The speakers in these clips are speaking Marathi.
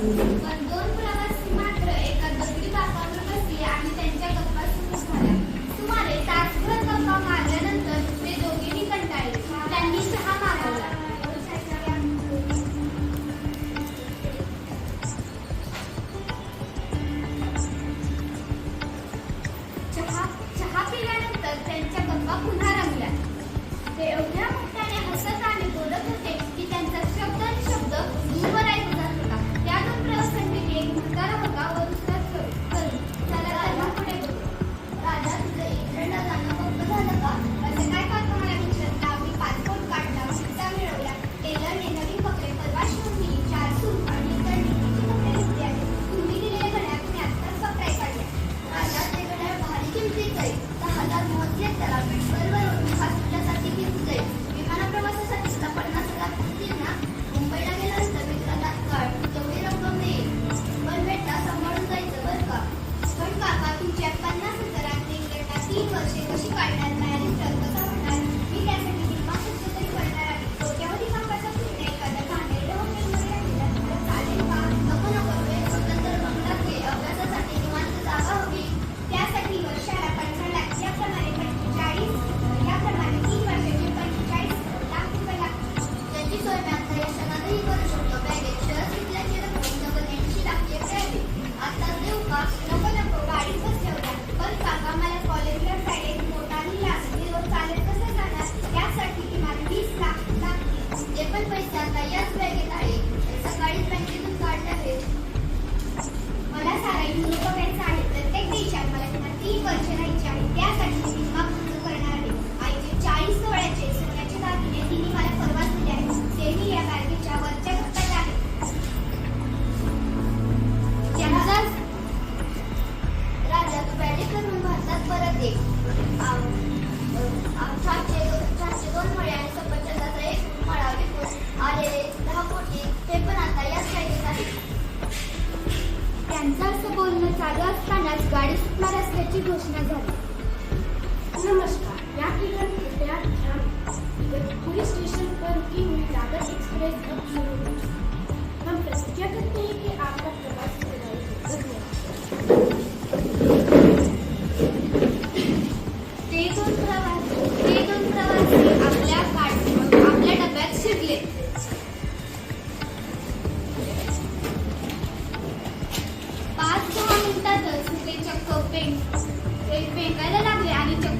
पण दोन मात्र एका दगडी बाकावर त्यांच्या गप्पा मारल्यानंतर चहा चहा चहा पिल्यानंतर त्यांच्या पुन्हा रंगल्या. ते एवढ्या आज गाडी सुटणार असल्याची घोषणा झाली. नमस्कार या ठिकाणी कृपया ध्यान पुलिस स्टेशन पर की हुई लागत एक्सप्रेस अब शुरू हम प्रतीक्षा करते. हैं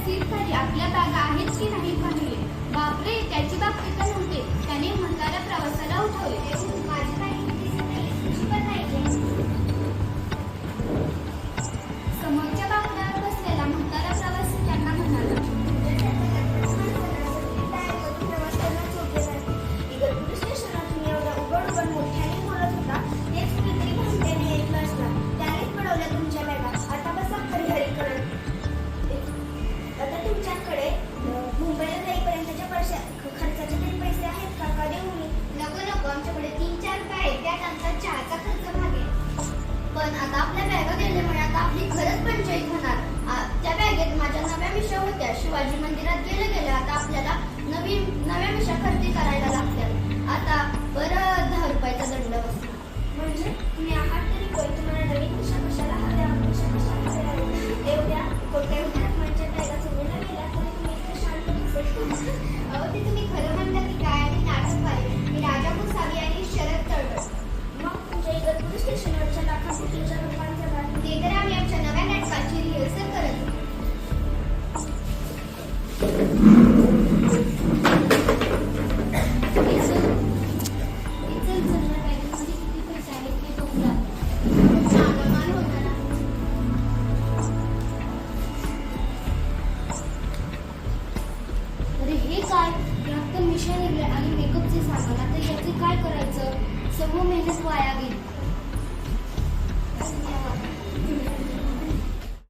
सीट आपल्या जागा आहेत की नाही पाहिले बापरे त्याची बाप इथं नव्हते. त्याने म्हणताना प्रवासाला उठवले. आपली घरच पंचायत होणार. त्या बॅगेत माझ्या नव्या मिशा होत्या. शिवाजी मंदिरात गेले गेले. आता आपल्याला नवी नव्या मिशा खरेदी करायला लागतात आता बरं दहा रुपयाचा दंड बसणार म्हणजे तुम्ही आहात तरी कोण तुम्हाला नवीन काय? ह्यात आणि मेकअपचे सामान आता याचे काय करायचं? सर्व मेहनत वाया गेली.